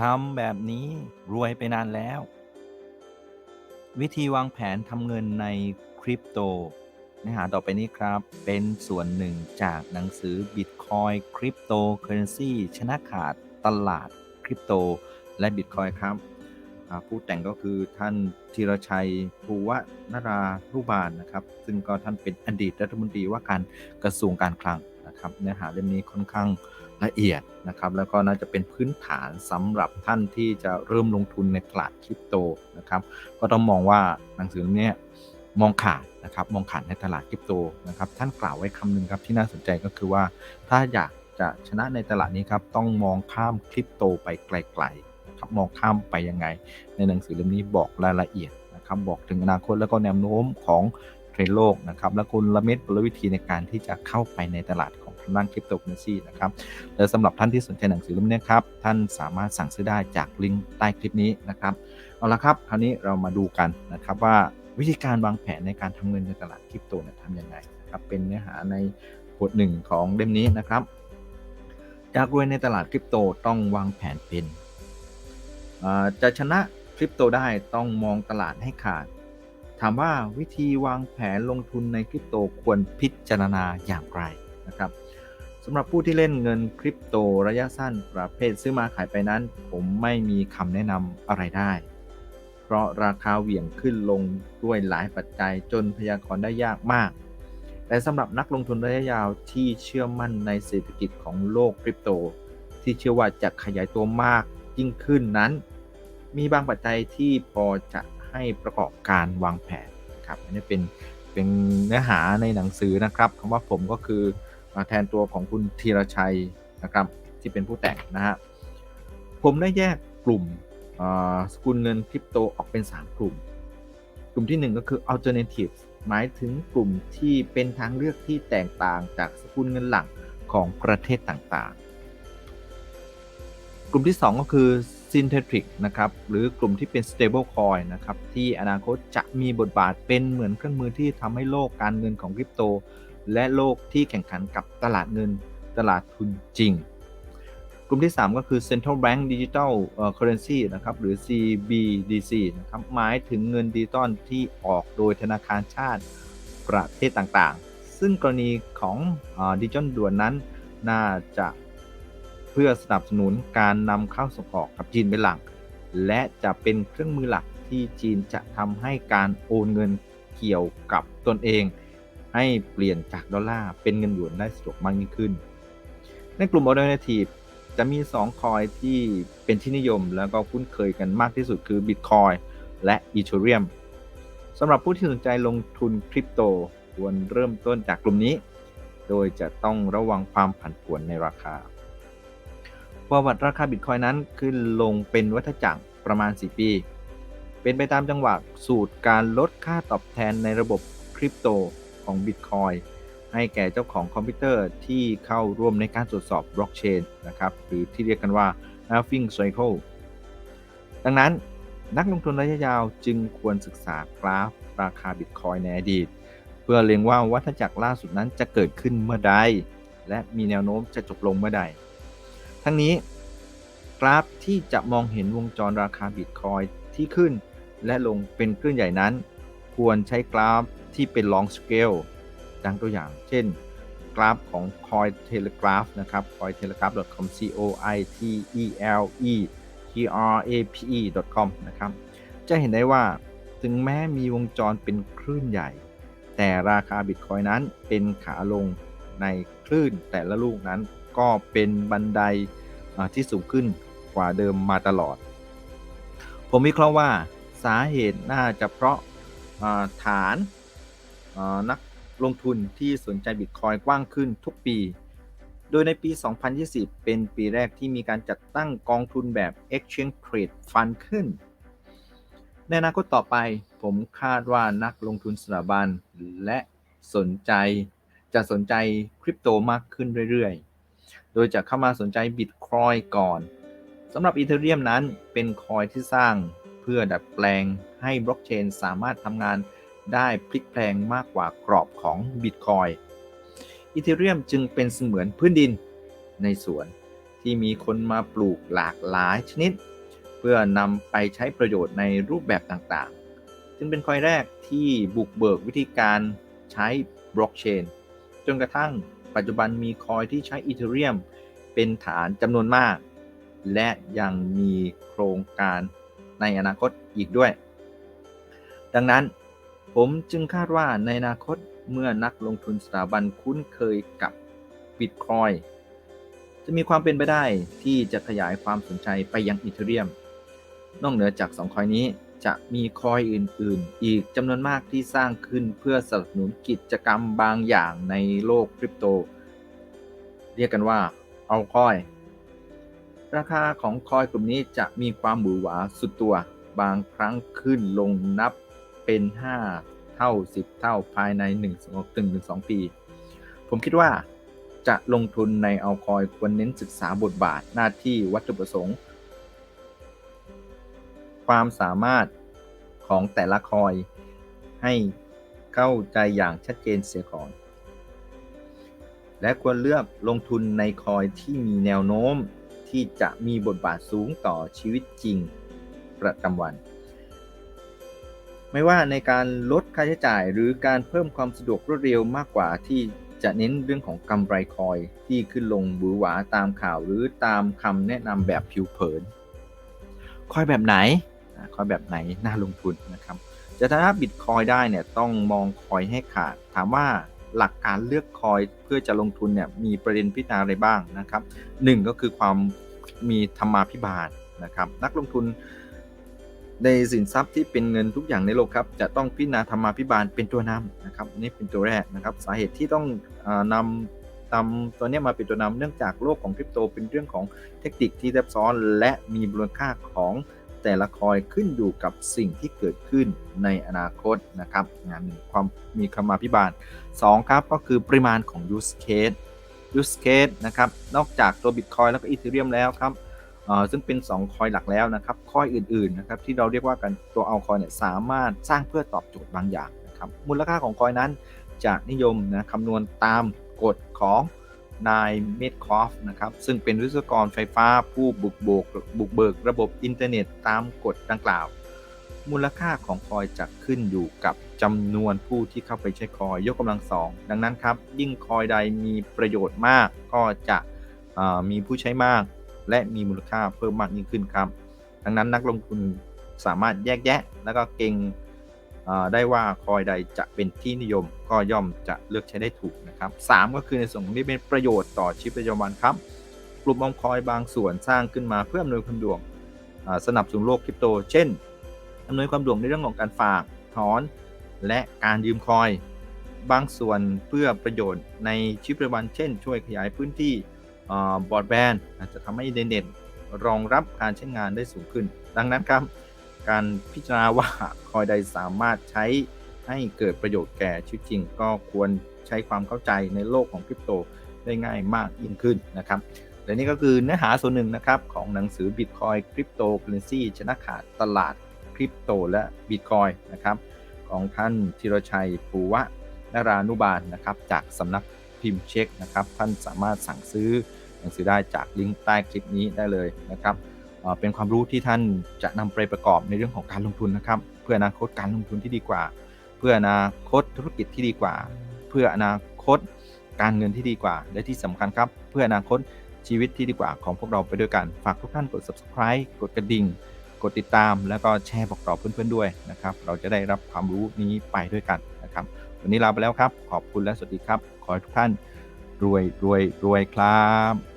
ทำแบบนี้รวยไปนานแล้ว วิธีวางแผนทำเงินในคริปโตเนื้อหาต่อไปนี้ครับ เป็นส่วนหนึ่งจากหนังสือ Bitcoin Cryptocurrency ชนะขาดตลาดคริปโต และ Bitcoin ครับ ผู้แต่งก็คือท่านธีรชัยภูวนารานุบาลนะครับ ซึ่งก็ท่านเป็นอดีตรัฐมนตรีว่าการกระทรวงการคลังนะครับ เนื้อหาเล่มนี้ค่อนข้าง ละเอียดนะครับแล้วก็น่าจะเป็นพื้นฐานสำหรับท่านที่จะเริ่มลงทุนในตลาดคริปโตนะครับก็ต้องมองว่าหนังสือเล่มนี้มองขาดนะครับมองขาดในตลาดคริปโตนะครับท่านกล่าวไว้คำหนึ่งครับที่น่าสนใจก็คือว่าถ้าอยากจะชนะในตลาดนี้ครับต้องมองข้ามคริปโตไปไกลๆนะครับมองข้ามไปยังไง ในหนังสือเล่มนี้บอกรายละเอียดนะครับบอกถึงอนาคตแล้วก็แนวโน้มของเทรนด์โลกนะครับและกลเม็ดกลวิธีในการที่จะเข้าไปในตลาด ทางด้านคริปโตเคอเรนซีนะครับและสำหรับท่านที่สนใจหนังสือเล่มนี้ครับ ท่านสามารถสั่งซื้อได้จากลิงก์ใต้คลิปนี้นะครับ เอาละครับ คราวนี้เรามาดูกันนะครับว่าวิธีการวางแผนในการทำเงินในตลาดคริปโตเนี่ยทำยังไงนะครับเป็นเนื้อหาในบทหนึ่งของเล่มนี้นะครับจากรวยในตลาดคริปโตต้องวางแผนเป็นจะชนะคริปโตได้ต้องมองตลาดให้ขาด ถามว่าวิธีวางแผนลงทุนในคริปโตควรพิจารณาอย่างไรนะครับ สำหรับผู้ที่เล่นเงินคริปโตระยะสั้นประเภทซื้อมาขายไปนั้น ผมไม่มีคำแนะนำอะไรได้ เพราะราคาเหวี่ยงขึ้นลงด้วยหลายปัจจัยจนพยากรณ์ได้ยากมาก แต่สำหรับนักลงทุนระยะยาวที่เชื่อมั่นในเศรษฐกิจของโลกคริปโต ที่เชื่อว่าจะขยายตัวมากยิ่งขึ้นนั้น มีบางปัจจัยที่พอจะให้ประกอบการวางแผนครับอันนี้เป็นเป็นเนื้อหาในหนังสือนะครับคำว่าผมก็คือ แทนตัวของคุณธีรชัยนะครับที่เป็นผู้แต่งนะฮะผมได้แยกกลุ่มสกุลเงินคริปโตออกเป็น 3 กลุ่ม กลุ่มทีหนึ่1 ก็คือ alternative หมายถึงกลุ่มที่เป็นทางเลือกที่แตกต่างจากสกุลเงินหลักของประเทศต่างๆ กลุ่มที่ 2 ก็คือ synthetic นะครับหรือกลุ่มที่เป็น stable coin นะครับที่อนาคตจะมีบทบาทเป็นเหมือนเครื่องมือที่ทำให้โลกการเงินของคริปโต และโลกที่แข่งขันกับตลาดเงินตลาดทุนจริง กลุ่มที่ 3 ก็คือ Central Bank Digital Currency นะครับหรือ CBDC นะครับหมายถึงเงินดิจิตอลที่ออกโดยธนาคารชาติประเทศต่างๆ ซึ่งกรณีของดิจิตอลด่วนนั้นน่าจะเพื่อสนับสนุนการนำเข้าส่งออกกับจีนเป็นหลัก และจะเป็นเครื่องมือหลักที่จีนจะทำให้การโอนเงินเกี่ยวกับตนเอง ให้เปลี่ยนจากดอลลาร์เป็นเงินหยวนได้สะดวกมากยิ่งขึ้น ในกลุ่ม Alternative จะมี 2 คอยที่เป็นที่นิยมแล้วก็คุ้นเคยกันมากที่สุดคือ Bitcoin และ Ethereum สำหรับผู้ที่สนใจลงทุนคริปโตควรเริ่มต้นจากกลุ่มนี้ โดยจะต้องระวังความผันผวนในราคา ประวัติราคาบิตคอยนั้นขึ้นลงเป็นวัฏจักรประมาณ 4 ปี เป็นไปตามจังหวะสูตรการลดค่าตอบแทนในระบบคริปโต ของบิตคอยให้แก่เจ้าของคอมพิวเตอร์ที่เข้าร่วมในการตรวจสอบบล็อกเชนนะครับหรือที่เรียกกันว่า halving cycle ดังนั้นนักลงทุนระยะยาวจึงควรศึกษากราฟราคาบิตคอยในอดีต เพื่อเล็งว่าวัฏจักรล่าสุดนั้นจะเกิดขึ้นเมื่อใด และมีแนวโน้มจะจบลงเมื่อใด ทั้งนี้ กราฟที่จะมองเห็นวงจรราคาบิตคอยที่ขึ้น และลงเป็นคลื่นใหญ่นั้น ควรใช้กราฟ ที่เป็น long scale ดังตัวอย่าง เช่น กราฟของ Cointelegraph นะครับ cointelegraph.com c o i t e l e g r a p e com นะครับ จะเห็นได้ว่าถึงแม้มีวงจรเป็นคลื่นใหญ่ แต่ราคาบิตคอยนั้นเป็นขาลงในคลื่นแต่ละลูกนั้นก็เป็นบันไดที่สูงขึ้นกว่าเดิมมาตลอด ผมวิเคราะห์ว่าสาเหตุน่าจะเพราะฐาน นักลงทุนที่สนใจบิตคอยกว้างขึ้นทุกปี โดยในปี 2020 เป็นปีแรกที่มีการจัดตั้งกองทุนแบบ Exchange Trade Fund ขึ้น ในอนาคตต่อไปผมคาดว่านักลงทุนสถาบันและสนใจจะสนใจคริปโตมากขึ้นเรื่อยๆ โดยจะเข้ามาสนใจบิตคอยก่อนสำหรับอีเทเรียมนั้นเป็นคอยที่สร้างเพื่อดัดแปลงให้บล็อกเชนสามารถทำงาน ได้พลิกแปลงมากกว่ากรอบของบิตคอยอีเทเรียมจึงเป็นเสมือนพื้นดินในสวนที่มีคนมาปลูกหลากหลายชนิด เพื่อนำไปใช้ประโยชน์ในรูปแบบต่างๆ จึงเป็นคอยแรกที่บุกเบิกวิธีการใช้บล็อกเชนจนกระทั่งปัจจุบันมีคอยที่ใช้อีเทเรียมเป็นฐานจำนวนมาก และยังมีโครงการในอนาคตอีกด้วย ดังนั้น ผมจึงคาดว่าในอนาคตเมื่อนักลงทุนสถาบันคุ้นเคยกับบิตคอยจะมีความเป็นไปได้ที่จะขยายความสนใจไปยังอีเทเรียม นอกเหนือจาก 2 คอยนี้จะมีคอยอื่น ๆ อีกจำนวนมากที่สร้างขึ้นเพื่อสนับสนุนกิจกรรมบางอย่างในโลกคริปโต เรียกกันว่าเอาคอย ราคาของคอยกลุ่มนี้จะมีความหวือหวาสุดตัว บางครั้งขึ้นลงนับ เป็น5เท่า10เท่าภายใน1-2ปี ผมคิดว่าจะลงทุนในเอาคอยควรเน้นศึกษาบทบาทหน้าที่วัตถุประสงค์ ความสามารถของแต่ละคอยให้เข้าใจอย่างชัดเจนเสียก่อน และควรเลือกลงทุนในคอยที่มีแนวโน้มที่จะมีบทบาทสูงต่อชีวิตจริงประจำวัน ไม่ว่าในการลดค่าใช้จ่ายหรือการเพิ่มความสะดวกรวดเร็วมากกว่าที่จะเน้นเรื่องของกำไรคอยที่ขึ้นลงบือหวาตามข่าวหรือตามคำแนะนำแบบผิวเผิน คอยแบบไหน คอยแบบไหนน่าลงทุนนะครับ จะถ้าบิตคอยได้เนี่ยต้องมองคอยให้ขาด ถามว่าหลักการเลือกคอยเพื่อจะลงทุนเนี่ยมีประเด็นพิจารณาอะไรบ้างนะครับหนึ่งก็คือความมีธรรมาภิบาลนะครับนักลงทุน ในสินทรัพย์ที่เป็นเงินทุกอย่างในโลกครับ จะต้องพิจารณาธรรมาภิบาลเป็นตัวนำนะครับนี่เป็นตัวแรกนะครับ สาเหตุที่ต้องนำตำตัวนี้มาเป็นตัวนำเนื่องจากโลกของคริปโตเป็นเรื่องของเทคนิคที่ซับซ้อนและมีมูลค่าของแต่ละคอยขึ้นอยู่กับสิ่งที่เกิดขึ้นในอนาคตนะครับงานหนึ่งความมีคำมาพิบาล 2 ครับก็คือปริมาณของ use case use case นะครับ นอกจากตัว Bitcoin แล้วก็ Ethereum แล้วครับ ซึ่งเป็น 2 คอยหลักแล้วนะครับ คอยอื่นๆนะครับที่เราเรียกว่ากันตัวเอาคอยเนี่ยสามารถสร้างเพื่อตอบโจทย์บางอย่างนะครับมูลค่าของคอยนั้นจะนิยมนะคำนวณตามกฎของนายเมดคอฟนะครับซึ่งเป็นวิศวกรไฟฟ้าผู้บุกบกบุกเบิกระบบอินเทอร์เน็ตตามกฎดังกล่าว มูลค่าของคอยจะขึ้นอยู่กับจำนวนผู้ที่เข้าไปใช้คอยยกกำลังสองดังนั้นครับยิ่งคอยใดมีประโยชน์มากก็จะมีผู้ใช้มาก และมีมูลค่าเพิ่มมากยิ่งขึ้นครับ ดังนั้นนักลงทุนสามารถแยกแยะ แล้วก็เก่งได้ว่าคอยใดจะเป็นที่นิยมก็ย่อมจะเลือกใช้ได้ถูกนะครับ 3 ก็คือในส่วนของที่เป็นประโยชน์ต่อชีวิตประจำวันครับ กลุ่มอมคอยบางส่วนสร้างขึ้นมาเพื่ออำนวยความสะดวกสนับสนุนโลกคริปโต เช่นอำนวยความสะดวกในเรื่องของการฝากถอนและการยืมคอย บางส่วนเพื่อประโยชน์ในชีวิตประจำวัน เช่น ช่วยขยายพื้นที่ บอร์ดแบนจะทำให้เทอร์เน็ตรองรับการใช้งานได้สูงขึ้น ดังนั้นครับ การพิจารณาว่าคอยใดสามารถใช้ให้เกิดประโยชน์แก่ชีวิตจริง ก็ควรใช้ความเข้าใจในโลกของคริปโตได้ง่ายมากยิ่งขึ้นนะครับและนี่ก็คือเนื้อหาส่วนหนึ่งนะครับ ของหนังสือ Bitcoin Cryptocurrency ชนะขาดตลาดคริปโตและ Bitcoin นะครับ ของท่านธีรชัยปูวะนารานุบาลนะครับ จากสำนักพิมพ์เช็คนะครับ ท่านสามารถสั่งซื้อ หนังสือได้จากลิงก์ใต้คลิปนี้ได้เลยนะครับเป็นความรู้ที่ท่านจะนำไปประกอบในเรื่องของการลงทุนนะครับ เพื่ออนาคตการลงทุนที่ดีกว่า เพื่ออนาคตธุรกิจที่ดีกว่า เพื่ออนาคตการเงินที่ดีกว่า และที่สำคัญครับ เพื่ออนาคตชีวิตที่ดีกว่าของพวกเราไปด้วยกัน ฝากทุกท่านกด subscribe กดกระดิ่ง กดติดตาม แล้วก็แชร์บอกต่อเพื่อนๆด้วยนะครับ เราจะได้รับความรู้นี้ไปด้วยกันนะครับ วันนี้ลาไปแล้วครับ ขอบคุณและสวัสดีครับ ขอให้ทุกท่านรวยรวยรวยครับ